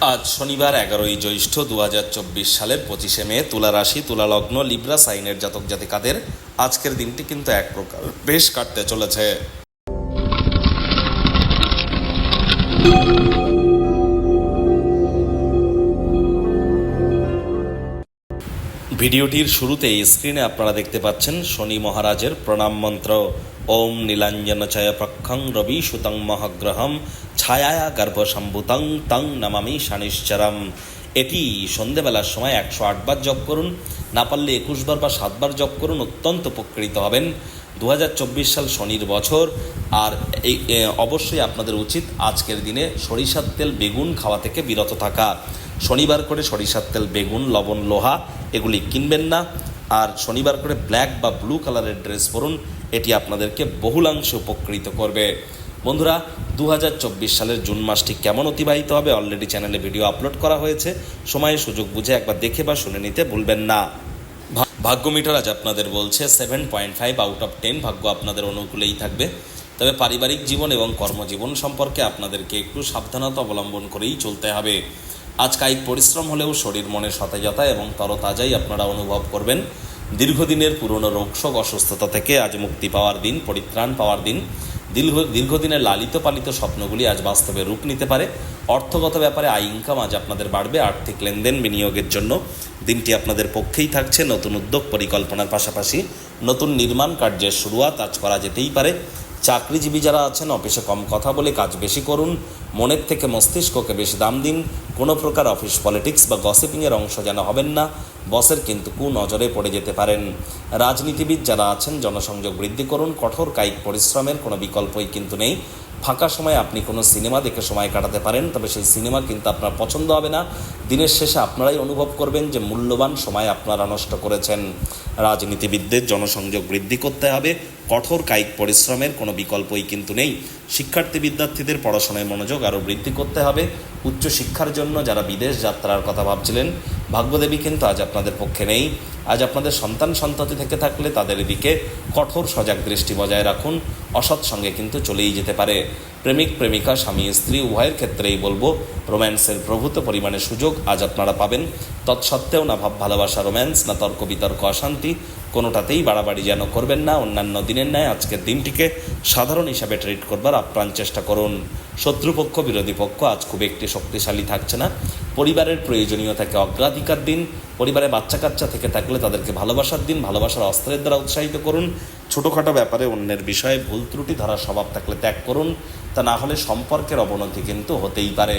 আজ শনিবার এগারোই জ্যৈষ্ঠ দু হাজার চব্বিশ সালের পঁচিশে মে তুলা রাশি, তুলা লগ্ন, লিব্রা, সাইনের জাতক জাতিকাদের আজকের দিনটি কিন্তু এক প্রকার। বেশ কাটতে চলেছে। ভিডিওটির শুরুতেই স্ক্রিনে আপনারা দেখতে পাচ্ছেন শনি মহারাজের প্রণাম মন্ত্র। ওম নীলাঞ্জন চয় প্রক্ষং রবি সুতং মহাগ্রহম ছায়া গর্ভসম্ভূতং তং নমামি শানিশ্চরম। এটি সন্ধেবেলার সময় একশো আটবার জপ করুন। না পারলে একুশবার বা সাতবার জপ করুন, অত্যন্ত উপকৃত হবেন। দু হাজার চব্বিশ সাল শনির বছর, আর এই অবশ্যই আপনাদের উচিত আজকের দিনে সরিষার তেল বেগুন খাওয়া থেকে বিরত থাকা। শনিবার করে সরিষার তেল বেগুন, লবণ, লোহা এগুলি কিনবেন না। আর শনিবার করে ব্ল্যাক বা ব্লু কালারের ড্রেস পরুন, এটি আপনাদেরকে বহুলাংশে উপকৃত করবে। বন্ধুরা দু হাজার চব্বিশ সালের জুন মাসটি কেমন অতিবাহিত হবে অলরেডি চ্যানেলে ভিডিও আপলোড করা হয়েছে। সময়ে, সুযোগ বুঝে একবার দেখে বা শুনে নিতে ভুলবেন না। ভাগ্য মিটার আজ আপনাদের বলছে seven point five out of ten ভাগ্য আপনাদের অনুকূলেই থাকবে। তবে পারিবারিক জীবন এবং কর্মজীবন সম্পর্কে আপনাদেরকে একটু সাবধানতা অবলম্বন করেই চলতে হবে। আজ কায়িক পরিশ্রম হলেও শরীর মনে সতেজতা এবং তরতাজাই আপনারা অনুভব করবেন। দীর্ঘদিনের পুরনো রোগশোক অসুস্থতা থেকে আজ মুক্তি পাওয়ার দিন, পরিত্রাণ পাওয়ার দিন। দীর্ঘ, দীর্ঘদিনের লালিত পালিত স্বপ্নগুলি আজ বাস্তবে রূপ নিতে পারে। অর্থগত ব্যাপারে আয় ইনকাম আজ আপনাদের বাড়বে। আর্থিক লেনদেন বিনিয়োগের জন্য দিনটি আপনাদের পক্ষেই থাকছে। নতুন উদ্যোগ, পরিকল্পনার পাশাপাশি নতুন নির্মাণ কার্যের শুরুয়াত আজ করা যেতেই পারে। চাকরিজীবী যারা আছেন, অফিসে কম কথা বলে কাজ বেশি করুন, মনের থেকে মস্তিষ্ককে বেশি দাম দিন, কোনো প্রকার অফিস পলিটিক্স বা গসিপিংয়ের অংশ যেন হবেন না। বসের কিন্তু কু নজরে পড়ে যেতে পারেন। রাজনীতিবিদ যারা আছেন, জনসংযোগ বৃদ্ধি করুন, কঠোর কায়িক পরিশ্রমের কোনো বিকল্পই কিন্তু নেই। ফাঁকা সময় আপনি কোনো সিনেমা দেখে সময় কাটাতে পারেন, তবে সেই সিনেমা কিন্তু আপনার পছন্দ হবে না। দিনের শেষে আপনারাই অনুভব করবেন যে মূল্যবান সময় আপনারা নষ্ট করেছেন। রাজনীতিবিদদের জনসংযোগ বৃদ্ধি করতে হবে, কঠোর কায়িক পরিশ্রমের কোনো বিকল্পই কিন্তু নেই। শিক্ষার্থী বিদ্যার্থীদের পড়াশোনায় মনোযোগ আরও বৃদ্ধি করতে হবে। উচ্চ শিক্ষার জন্য যারা বিদেশ যাত্রার কথা ভাবছিলেন ভাগ্যদেবী কিন্তু আজ আপনাদের পক্ষে নেই। আজ আপনাদের সন্তান সন্ততি থেকে থাকলে তাদের দিকে কঠোর সজাগ দৃষ্টি বজায় রাখুন। অসৎ সঙ্গে কিন্তু চলেই যেতে পারে। প্রেমিক, প্রেমিকা, স্বামী, স্ত্রী, উভয়ের ক্ষেত্রেই বলব, রোম্যান্সের প্রভূত পরিমাণে সুযোগ আজ আপনারা পাবেন। তৎসত্ত্বেও না ভাব ভালোবাসা, রোম্যান্স, না তর্ক বিতর্ক, অশান্তি কোনোটাতেই বাড়াবাড়ি যেন করবেন না। অন্যান্য দিনের ন্যায় আজকের দিনটিকে সাধারণ হিসাবে ট্রিট করবার আপ্রাণ চেষ্টা করুন। শত্রুপক্ষ, বিরোধী পক্ষ আজ খুব একটি শক্তিশালী থাকছে না। পরিবারের প্রয়োজনীয়তাকে অগ্রাধিকার দিন, পরিবারে বাচ্চা কাচ্চা থেকে থাকলে তাদেরকে ভালোবাসার দিন, ভালোবাসার অস্ত্রের দ্বারা উৎসাহিত করুন। ছোটোখাটো ব্যাপারে অন্যের বিষয়ে ভুল ত্রুটি, ধরার স্বভাব থাকলে ত্যাগ করুন। তা না হলে সম্পর্কের অবনতি কিন্তু হতেই পারে।